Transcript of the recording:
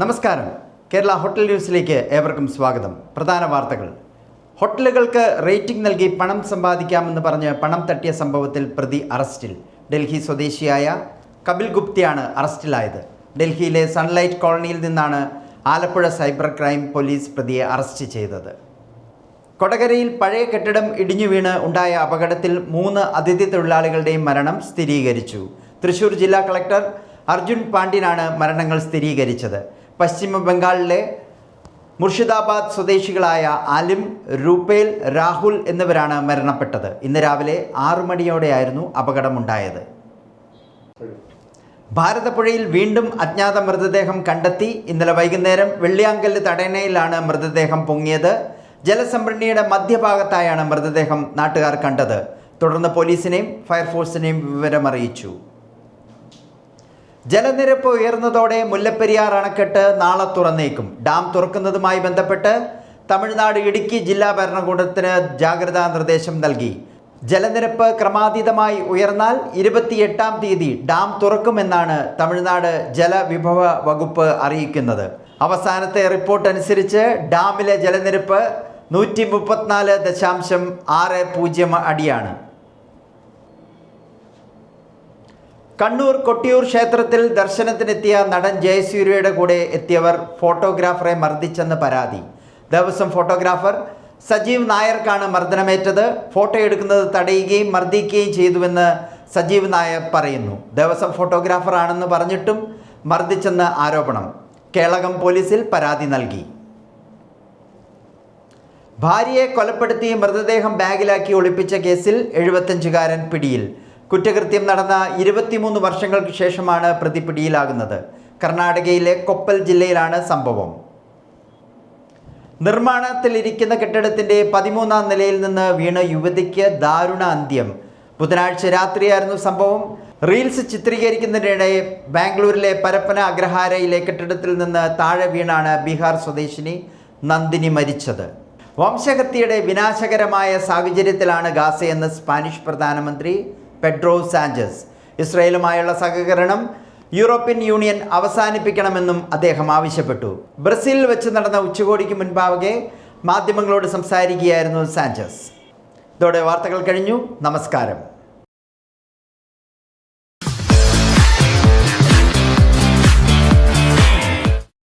നമസ്കാരം. കേരള ഹോട്ടൽ ന്യൂസിലേക്ക് ഏവർക്കും സ്വാഗതം. പ്രധാന വാർത്തകൾ. ഹോട്ടലുകൾക്ക് റേറ്റിംഗ് നൽകി പണം സമ്പാദിക്കാമെന്ന് പറഞ്ഞ് പണം തട്ടിയ സംഭവത്തിൽ പ്രതി അറസ്റ്റിൽ. ഡൽഹി സ്വദേശിയായ കപിൽ ഗുപ്തിയാണ് അറസ്റ്റിലായത്. ഡൽഹിയിലെ സൺലൈറ്റ് കോളനിയിൽ നിന്നാണ് ആലപ്പുഴ സൈബർ ക്രൈം പോലീസ് പ്രതിയെ അറസ്റ്റ് ചെയ്തത്. കൊടകരയിൽ പഴയ കെട്ടിടം ഇടിഞ്ഞു വീണ് ഉണ്ടായ അപകടത്തിൽ മൂന്ന് അതിഥി തൊഴിലാളികളുടെയും മരണം സ്ഥിരീകരിച്ചു. തൃശൂർ ജില്ലാ കളക്ടർ അർജുൻ പാണ്ഡ്യനാണ് മരണങ്ങൾ സ്ഥിരീകരിച്ചത്. പശ്ചിമ ബംഗാളിലെ മുർഷിദാബാദ് സ്വദേശികളായ ആലിം രൂപേൽ രാഹുൽ എന്നിവരാണ് മരണപ്പെട്ടത്. ഇന്ന് രാവിലെ ആറു മണിയോടെയായിരുന്നു അപകടമുണ്ടായത്. ഭാരതപ്പുഴയിൽ വീണ്ടും അജ്ഞാത മൃതദേഹം കണ്ടെത്തി. ഇന്നലെ വൈകുന്നേരം വെള്ളിയാങ്കല്ല് തടയണയിലാണ് മൃതദേഹം പൊങ്ങിയത്. ജലസംഭരണിയുടെ മധ്യഭാഗത്തായാണ് മൃതദേഹം നാട്ടുകാർ കണ്ടത്. തുടർന്ന് പോലീസിനെയും ഫയർഫോഴ്സിനെയും വിവരമറിയിച്ചു. ജലനിരപ്പ് ഉയർന്നതോടെ മുല്ലപ്പെരിയാർ അണക്കെട്ട് നാളെ തുറന്നേക്കും. ഡാം തുറക്കുന്നതുമായി ബന്ധപ്പെട്ട് തമിഴ്നാട് ഇടുക്കി ജില്ലാ ഭരണകൂടത്തിന് ജാഗ്രതാ നിർദ്ദേശം നൽകി. ജലനിരപ്പ് ക്രമാതീതമായി ഉയർന്നാൽ ഇരുപത്തിയെട്ടാം തീയതി ഡാം തുറക്കുമെന്നാണ് തമിഴ്നാട് ജലവിഭവ വകുപ്പ് അറിയിക്കുന്നത്. അവസാനത്തെ റിപ്പോർട്ട് അനുസരിച്ച് ഡാമിലെ ജലനിരപ്പ് നൂറ്റി മുപ്പത്തിനാല് ദശാംശം ആറ് പൂജ്യം അടിയാണ്. കണ്ണൂർ കൊട്ടിയൂർ ക്ഷേത്രത്തിൽ ദർശനത്തിനെത്തിയ നടൻ ജയസൂര്യയുടെ കൂടെ എത്തിയവർ ഫോട്ടോഗ്രാഫറെ മർദ്ദിച്ചെന്ന് പരാതി. ദേവസ്വം ഫോട്ടോഗ്രാഫർ സജീവ് നായർക്കാണ് മർദ്ദനമേറ്റത്. ഫോട്ടോ എടുക്കുന്നത് തടയുകയും മർദ്ദിക്കുകയും ചെയ്തുവെന്ന് സജീവ് നായർ പറയുന്നു. ദേവസ്വം ഫോട്ടോഗ്രാഫർ ആണെന്ന് പറഞ്ഞിട്ടും മർദ്ദിച്ചെന്ന് ആരോപണം. കേളകം പോലീസിൽ പരാതി നൽകി. ഭാര്യയെ കൊലപ്പെടുത്തി മൃതദേഹം ബാഗിലാക്കി ഒളിപ്പിച്ച കേസിൽ എഴുപത്തഞ്ചുകാരൻ പിടിയിൽ. കുറ്റകൃത്യം നടന്ന ഇരുപത്തിമൂന്ന് വർഷങ്ങൾക്ക് ശേഷമാണ് പ്രതി പിടിയിലാകുന്നത് കർണാടകയിലെ കൊപ്പൽ ജില്ലയിലാണ് സംഭവം. നിർമ്മാണത്തിലിരിക്കുന്ന കെട്ടിടത്തിന്റെ പതിമൂന്നാം നിലയിൽ നിന്ന് വീണ യുവതിക്ക് ദാരുണ അന്ത്യം. ബുധനാഴ്ച രാത്രിയായിരുന്നു സംഭവം. റീൽസ് ചിത്രീകരിക്കുന്നതിനിടെ ബാംഗ്ലൂരിലെ പരപ്പന അഗ്രഹാരയിലെ കെട്ടിടത്തിൽ നിന്ന് താഴെ വീണാണ് ബീഹാർ സ്വദേശിനി നന്ദിനി മരിച്ചത്. വംശഹത്യയുടെ വിനാശകരമായ സാഹചര്യത്തിലാണ് ഗാസയെന്ന് സ്പാനിഷ് പ്രധാനമന്ത്രി പെഡ്രോ സാഞ്ചസ്. ഇസ്രയേലുമായുള്ള സഹകരണം യൂറോപ്യൻ യൂണിയൻ അവസാനിപ്പിക്കണമെന്നും അദ്ദേഹം ആവശ്യപ്പെട്ടു. ബ്രസീലിൽ വെച്ച് നടന്ന ഉച്ചകോടിക്ക് മുൻപാകെ മാധ്യമങ്ങളോട് സംസാരിക്കുകയായിരുന്നു സാഞ്ചസ്. ഇതോടെ വാർത്തകൾ കഴിഞ്ഞു. നമസ്കാരം.